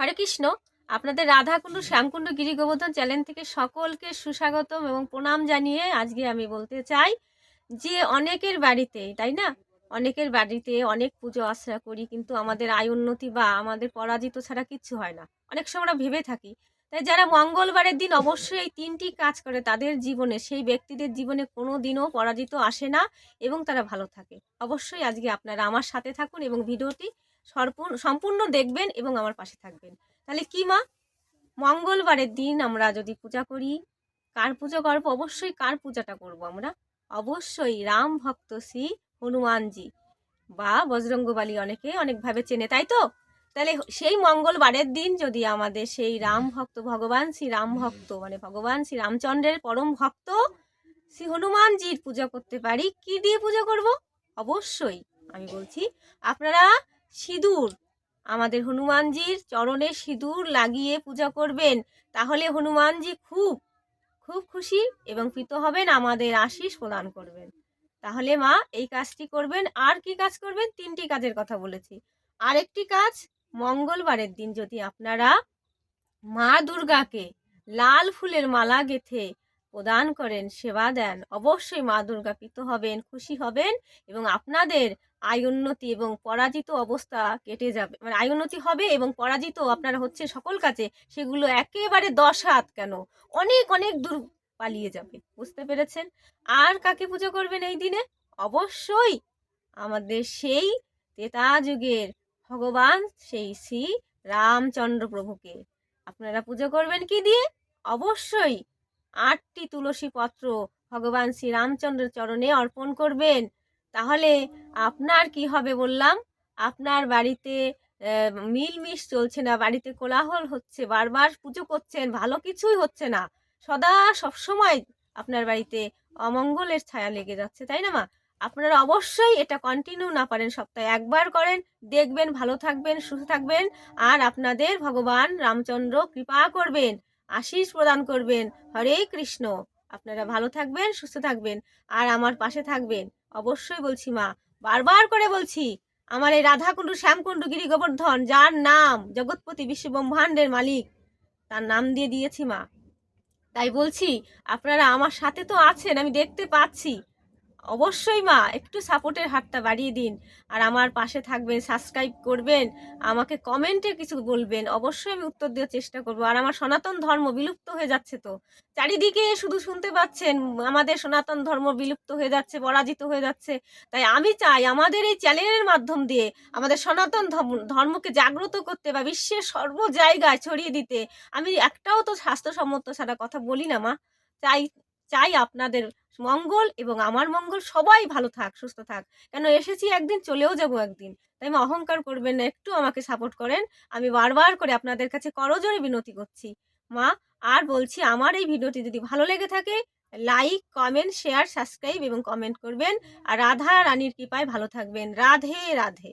হরে কৃষ্ণ। আপনাদের রাধাকুণ্ড, শ্যামকুণ্ড গিরি গোবর্ধন চ্যানেল থেকে সকলকে সুস্বাগতম এবং প্রণাম জানিয়ে আজকে আমি বলতে চাই যে অনেকের বাড়িতে, তাই না? অনেকের বাড়িতে অনেক পুজো আশ্রা করি কিন্তু আমাদের আয় উন্নতি বা আমাদের পরাজিত ছাড়া কিচ্ছু হয় না। অনেক সময় আমরা ভেবে থাকি। তাই যারা মঙ্গলবারের দিন অবশ্যই এই তিনটি কাজ করে তাদের জীবনে, সেই ব্যক্তিদের জীবনে কোনো দিনও পরাজিত আসে না এবং তারা ভালো থাকে। অবশ্যই আজকে আপনারা আমার সাথে থাকুন এবং ভিডিওটি সম্পূর্ণ দেখবেন এবং আমার পাশে থাকবেন। তাহলে কি মা? মঙ্গলবারের দিন আমরা যদি পূজা করি, কার পূজা করব? অবশ্যই কার পূজাটা করব আমরা? অবশ্যই রাম ভক্ত শ্রী হনুমানজি বা বজরঙ্গবালী অনেকে অনেকভাবে চেনে, তাই তো? তাহলে সেই মঙ্গলবারের দিন যদি আমাদের সেই রাম ভক্ত, ভগবান শ্রী রাম ভক্ত মানে ভগবান শ্রী রামচন্দ্রের পরম ভক্ত শ্রী হনুমানজির পূজা করতে পারি, কি দিয়ে পূজা করব? অবশ্যই, আমি বলছি, আপনারা সিঁদুর। আমাদের হনুমানজির চরণে সিঁদুর লাগিয়ে পূজা করবেন, তাহলে হনুমানজি খুব খুব খুশি এবং প্রীত হবেন, আমাদের আশিস প্রদান করবেন। তাহলে মা, এই কাজটি করবেন। আর কি কাজ করবেন? তিনটি কাজের কথা বলেছি। আরেকটি কাজ মঙ্গলবারের দিন যদি আপনারা মা দুর্গাকে লাল ফুলের মালা গেথে প্রদান করেন, সেবা দেন। অবশ্যই মা দুর্গা প্রীত হবেন, খুশি হবেন এবং আপনাদের আয় উন্নতি এবং পরাজিত অবস্থা কেটে যাবে। মানে আয় উন্নতি হবে এবং পরাজিত আপনারা হচ্ছে সকল কাছে সেগুলো একেবারে দশ হাত কেন? অনেক অনেক দূর পালিয়ে যাবে। বুঝতে পেরেছেন? আর কাকে পুজো করবেন এই দিনে? অবশ্যই আমাদের সেই তেতা যুগের ভগবান সেই শ্রী রামচন্দ্র প্রভুকে। আপনারা পুজো করবেন কি দিয়ে? অবশ্যই আটটি তুলসী পত্র ভগবান শ্রী রামচন্দ্রের চরণে অর্পণ করবেন। তাহলে আপনার কি হবে বললাম? আপনার বাড়িতে মিলমিশ চলছে না, বাড়িতে কোলাহল হচ্ছে, বারবার পুজো করছেন, ভালো কিছুই হচ্ছে না। সদা সবসময় আপনার বাড়িতে অমঙ্গলের ছায়া লেগে যাচ্ছে, তাই না মা? আপনারা অবশ্যই এটা কন্টিনিউ না পারেন, সপ্তাহে একবার করেন, দেখবেন, ভালো থাকবেন, সুস্থ থাকবেন, আর আপনাদের ভগবান রামচন্দ্র কৃপা করবেন। আশিস প্রদান করবেন। হরে কৃষ্ণ। আপনারা ভালো থাকবেন, সুস্থ থাকবেন আর আমার পাশে থাকবেন। অবশ্যই বলছি মা, বারবার করে বলছি, আমার এই রাধাকুণ্ডু শ্যামকুণ্ডু গিরি গোবর্ধন যার নাম জগৎপতি বিশ্ব ব্রহ্মাণ্ডের মালিক, তার নাম দিয়ে দিয়েছি মা। তাই বলছি, আপনারা আমার সাথে তো আছেন, আমি দেখতে পাচ্ছি। অবশ্যই মা, একটু সাপোর্টের হাতটা বাড়িয়ে দিন। আর আমার পাশে থাকবেন সাবস্ক্রাইব করবেন, আমাকে কমেন্টে কিছু বলবেন, অবশ্যই আমি উত্তর দেওয়ার চেষ্টা করব। আর আমার সনাতন ধর্ম বিলুপ্ত হয়ে যাচ্ছে তো। চারিদিকে শুধু শুনতে পাচ্ছেন, আমাদের সনাতন ধর্ম বিলুপ্ত হয়ে যাচ্ছে, পরাজিত হয়ে যাচ্ছে। তাই আমি চাই আমাদের এই চ্যানেলের মাধ্যম দিয়ে আমাদের সনাতন ধর্ম- ধর্মকে জাগ্রত করতে বা বিশ্বের সর্ব জায়গায় ছড়িয়ে দিতে। আমি একটাও তো স্বাস্থ্যসম্মত ছাড়া কথা বলি না মা। চাই চাই আপনাদের মঙ্গল এবং আমার মঙ্গল সবাই ভালো থাক, সুস্থ থাক। কেন এসেছি একদিন, চলেও যাব একদিন। তাই আমি অহংকার করবেন না, একটু আমাকে সাপোর্ট করেন। আমি বারবার করে আপনাদের কাছে করজোরে বিনতি করছি। মা, আর বলছি আমার এই ভিডিওটি যদি ভালো লেগে থাকে লাইক কমেন্ট শেয়ার সাবস্ক্রাইব এবং কমেন্ট করবেন। আর রাধা রানীর কৃপায় ভালো থাকবেন। রাধে রাধে।